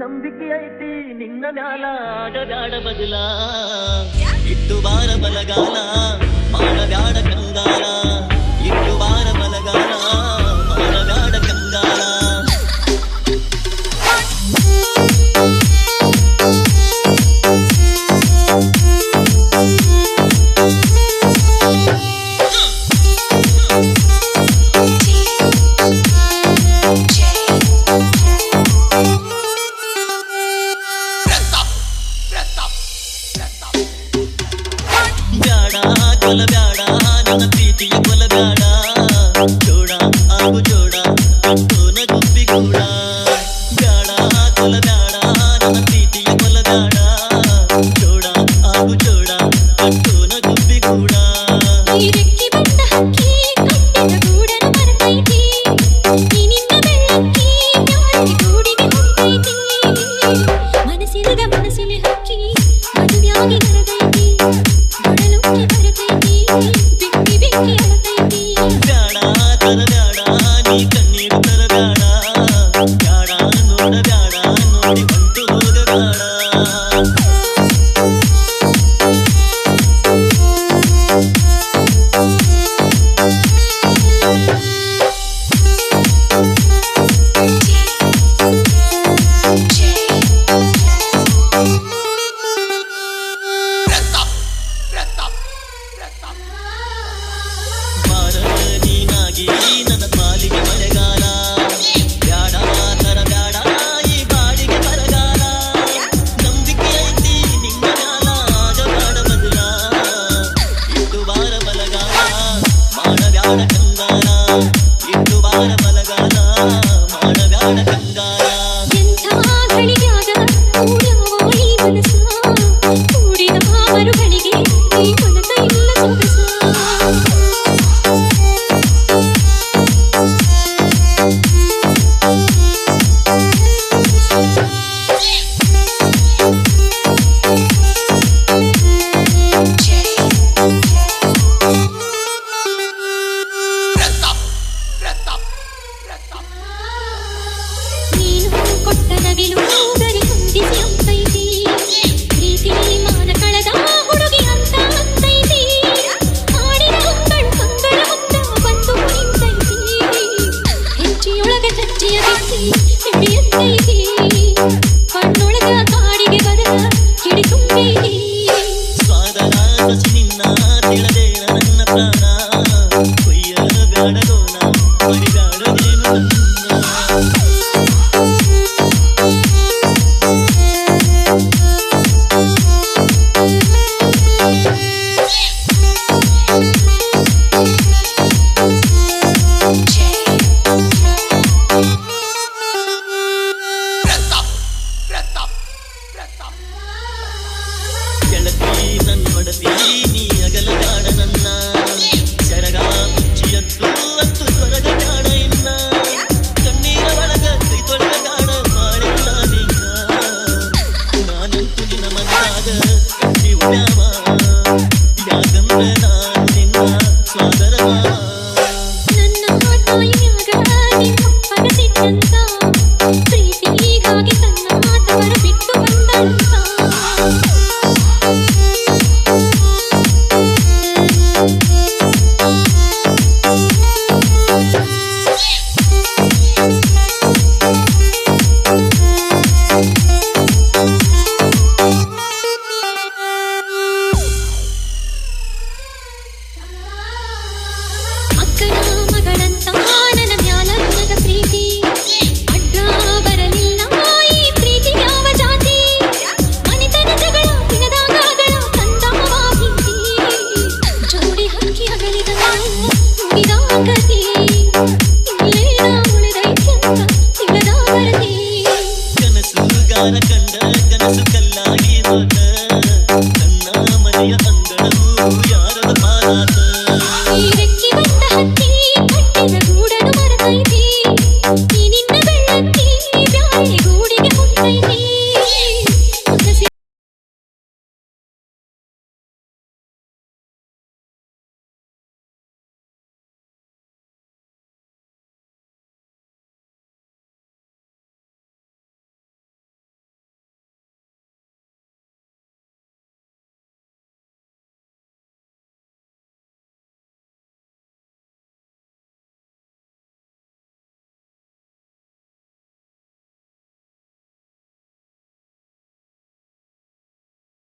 ನಂಬಿಕೆ ಐತಿ ನಿನ್ನ ಮ್ಯಾಲ ಬದಲಾ ಬದಲ. ಇಟ್ಟು ಬಾರ ಬಲಗಾಲ ಮಾಡಬ್ಯಾಡ na na Sunday. Baby, see me. What a good